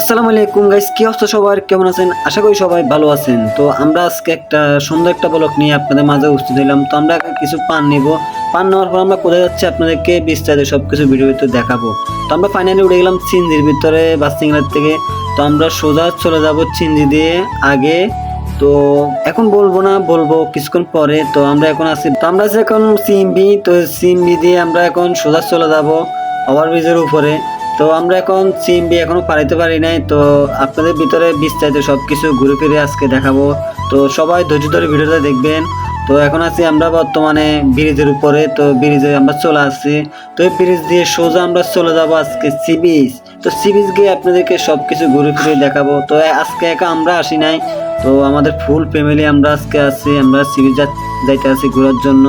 আসসালামু আলাইকুম গাইস কি অবস্থা সবার? কেমন আছেন? আশা করি সবাই ভালো আছেন। তো আমরা আজকে একটা সুন্দর একটা ব্লক নিয়ে আপনাদের মাঝে উপস্থিত হলাম তো আমরা কিছু পান নিব। পান নেওয়ার পর আমরা কোথায় যাচ্ছি আপনাদেরকে বিস্তারিত সব কিছু ভিডিও ভিতরে দেখাবো। তো আমরা ফাইনালি উঠে গেলাম চিঞ্জির ভিতরে বাসিংলার থেকে। তো আমরা সোজা চলে যাব চিঞ্জি দিয়ে আগে। তো এখন বলব না, বলব কিছুক্ষণ পরে। তো আমরা এখন আছি তো আমরা আছি এখন সিএমবি তো সিএমবি দিয়ে আমরা এখন সোজা চলে যাব। ওভারব্রিজের উপরে। তো আমরা এখন সিএমবি এখনও পারাইতে পারি নাই, তো আপনাদের ভিতরে বিস্তারিত সব কিছু ঘুরে ফিরে আজকে দেখাবো। তো সবাই ধৈর্য ধরে ভিডিওটা দেখবেন। তো এখন আছি আমরা বর্তমানে ব্রিজের উপরে, তো ব্রিজে আমরা চলে আসছি। তো এই ব্রিজ দিয়ে সোজা আমরা চলে যাব আজকে সি বিচ তো সি বিচ গিয়ে আপনাদেরকে সব কিছু ঘুরে ফিরে দেখাবো। তো আজকে একা আমরা আসি নাই, তো আমাদের ফুল ফ্যামিলি আমরা আজকে আছি, আমরা সি বিচ যাইতে আছি ঘোরার জন্য।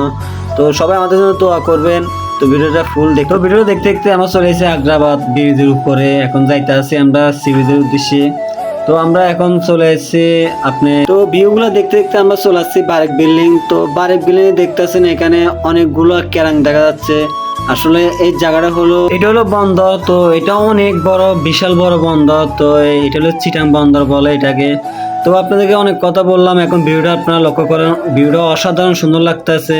তো সবাই আমাদের জন্য দোয়া করবেন। তো ভিডিওটা ফুল দেখো ভিডিও দেখতে দেখতে আমরা চলে এসেছি আগ্রাবাদ ব্রিজের উপরে এখন যাইতে আছি আমরা সি বিচের উদ্দেশ্যে। তো আমরা এখন চলে এসেছি আপনি তো ভিউগুলো দেখতে দেখতে আমরা চলে আসছি বারেক বিল্ডিং। তো বারেক বিল্ডিং দেখতেছেন এখানে অনেকগুলো ক্যারাং দেখা যাচ্ছে। আসলে এই জায়গাটা হলো এটা হলো বন্দর তো এটা অনেক বড় বিশাল বড় বন্দর তো এটা হলো চিটাং বন্দর বলে এটাকে। তো আপনাদেরকে অনেক কথা বললাম, এখন ভিডিওটা আপনারা লক্ষ্য করেন, ভিডিওটা অসাধারণ সুন্দর লাগতেছে।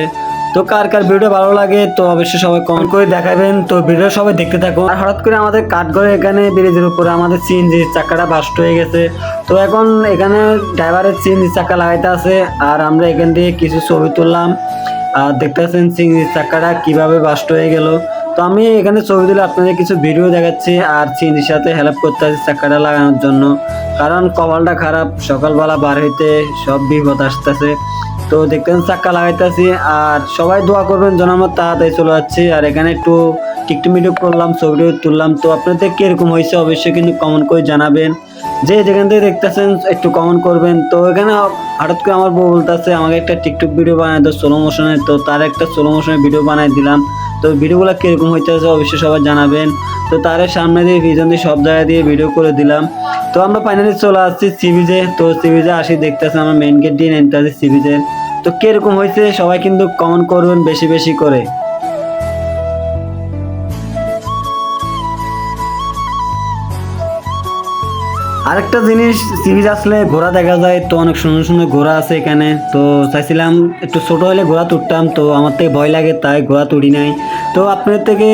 তো কার কার ভিডিও ভালো লাগে, তো অবশ্যই সবাই কমেন্ট করে দেখাবেন। তো ভিডিও সবাই দেখতে থাকুন। আর হঠাৎ করে আমাদের কাঠগড়ে এখানে ব্রিজের উপরে আমাদের সিএনজি চাকাটা বাস্ট হয়ে গেছে। তো এখন এখানে ড্রাইভারের সিএনজি চাকা লাগাইতে আছে, আর আমরা এখান থেকে কিছু ছবি তুললাম। আর দেখতেছেন সিএনজি চাকাটা কীভাবে বাস্ট হয়ে গেল। তো আমি এখানে ছবি তুলে আপনাদের কিছু ভিডিও দেখাচ্ছি আর চিনির সাথে হেল্প করতে আছি চাকাটা লাগানোর জন্য। কারণ কপালটা খারাপ, সকালবেলা বার হইতে সব বিপদ আসতেছে। তো দেখতেন চাক্কা লাগাইতেছি আর সবাই দোয়া করবেন যেন আমার তাড়াতাড়ি চলে যাচ্ছে। আর এখানে একটু টিকটু মিটু করলাম, ছবি তুললাম। তো আপনাদের কীরকম হয়েছে অবশ্যই কিন্তু কমেন্ট করে জানাবেন। যে যেখান থেকে দেখতেছেন একটু কমেন্ট করবেন। তো এখানে হঠাৎ করে আমার বউ বলতেছে, আমাকে একটা টিকটক ভিডিও বানাই দাও স্লো মোশনে তো তার একটা স্লো মোশনের ভিডিও বানাই দিলাম। তো ভিডিওগুলো কীরকম হইতেছে অবশ্যই সবাই জানাবেন। তো তার সামনে দিয়ে পিছন দিয়ে সব জায়গা দিয়ে ভিডিও করে দিলাম। তো আমরা ফাইনালি চলে আসছি সিবিজে তো সিবিজে আসি দেখতেছি আমার মেন গেট দিয়ে নিতে আসি সিবিজে তো কীরকম হয়েছে সবাই কিন্তু কমেন্ট করবেন বেশি বেশি করে। আরেকটা জিনিস সিরিজ আসলে ঘোড়া দেখা যায়, তো অনেক সুন্দর সুন্দর ঘোড়া আছে এখানে। তো চাইছিলাম একটু ছোট হলে ঘোড়া তুলতাম তো আমার থেকে ভয় লাগে, তাই ঘোড়া তুলি নাই। তো আপনার থেকে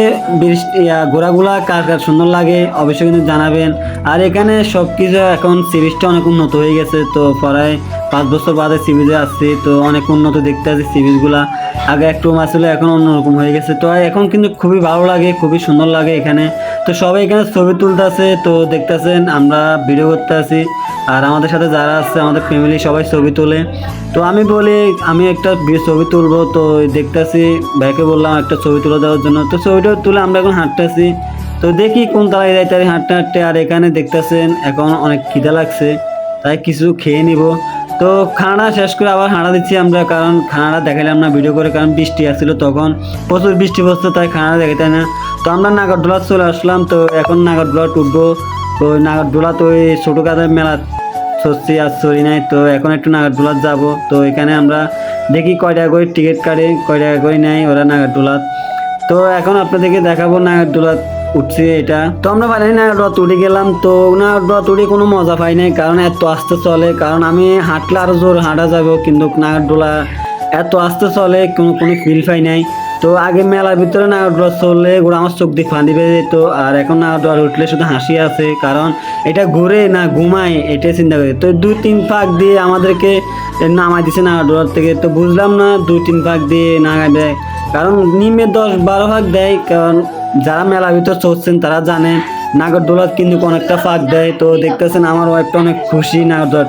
ঘোড়াগুলা কার কার সুন্দর লাগে অবশ্যই কিন্তু জানাবেন। আর এখানে সব কিছু এখন সিরিজটা অনেক উন্নত হয়ে গেছে, তো প্রায় পাঁচ বছর বাদে সিরিজে আসছি, তো অনেক উন্নত দেখতে আছে সিরিজগুলা আগে একটু মাছ ছিল এখন অন্যরকম হয়ে গেছে। তো এখন কিন্তু খুবই ভালো লাগে, খুবই সুন্দর লাগে এখানে। তো সবাই এখানে ছবি তুলতেছে, তো দেখতেছেন, আমরা ভিডিও করতে আছি আর আমাদের সাথে যারা আছে, আমাদের ফ্যামিলি সবাই ছবি তোলে। তো আমি বলি, আমি একটা ছবি তুলবো। তো দেখতেছি, ভাইকে বললাম একটা ছবি তুলে দেওয়ার জন্য। তো ছবিটা তুলে আমরা এখন হাঁটতেছি। তো দেখি কোন তালায় যাইতে পারি হাঁটতে হাঁটতে। আর এখানে দেখতেছেন, এখন অনেক খিদা লাগছে। তাই কিছু খেয়ে নিব। তো খানা শেষ করে আবার হাঁড়া দিচ্ছি আমরা, কারণ খানাটা দেখালাম না ভিডিও করে, কারণ বৃষ্টি আসছিল তখন। প্রচুর বৃষ্টি পড়ছে, তাই খানা দেখাতে না। তো আমরা নাগরদোলা চলে আসলাম, তো এখন নাগরদোলা উঠবো। তো নাগরদোলা তো ওই ছোটো কাদের মেলা সরছি আর সরি নাই, তো এখন একটু নাগরদোলা যাব। তো এখানে আমরা দেখি কয় টাকা করে টিকিট কাটে কয় টাকা করে নেয় ওরা নাগরদোলা তো এখন আপনাদেরকে দেখাবো নাগরদোলা উঠছে এটা। তো আমরা ফাইনালি নাগরদোলা তুলে গেলাম, তো নাগরদোলা তুলে কোনো মজা পাই নাই, কারণ এত আস্তে চলে, কারণ আমি হাঁটলে আরও জোর হাঁটা যাব, কিন্তু নাগরদোলা এত আস্তে চলে, কোনো কোনো ফিল পাই নাই। তো আগে মেলার ভিতরে নাগরদোলা চললে ওরা আমার চোখ দিয়ে ফাঁদি বেড়ে যেত, আর এখন নাগরদোলা উঠলে শুধু হাসি আছে, কারণ এটা ঘুরে না ঘুমায়, এটাই চিন্তা করি। তো দুই, তিন ফাঁক দিয়ে আমাদেরকে নামাই দিছে নাগরদোলার থেকে, তো বুঝলাম না দুই, তিন ফাঁক দিয়ে নাগাবে কারণ নিম্নে দশ, বারো ভাগ দেয়, কারণ যারা মেলা ভিতর চলছেন তারা জানে নাগরদোলা কিন্তু অনেকটা ফাঁক দেয়। তো দেখতেছেন আমার ওয়াইফটা অনেক খুশি নাগরদোলা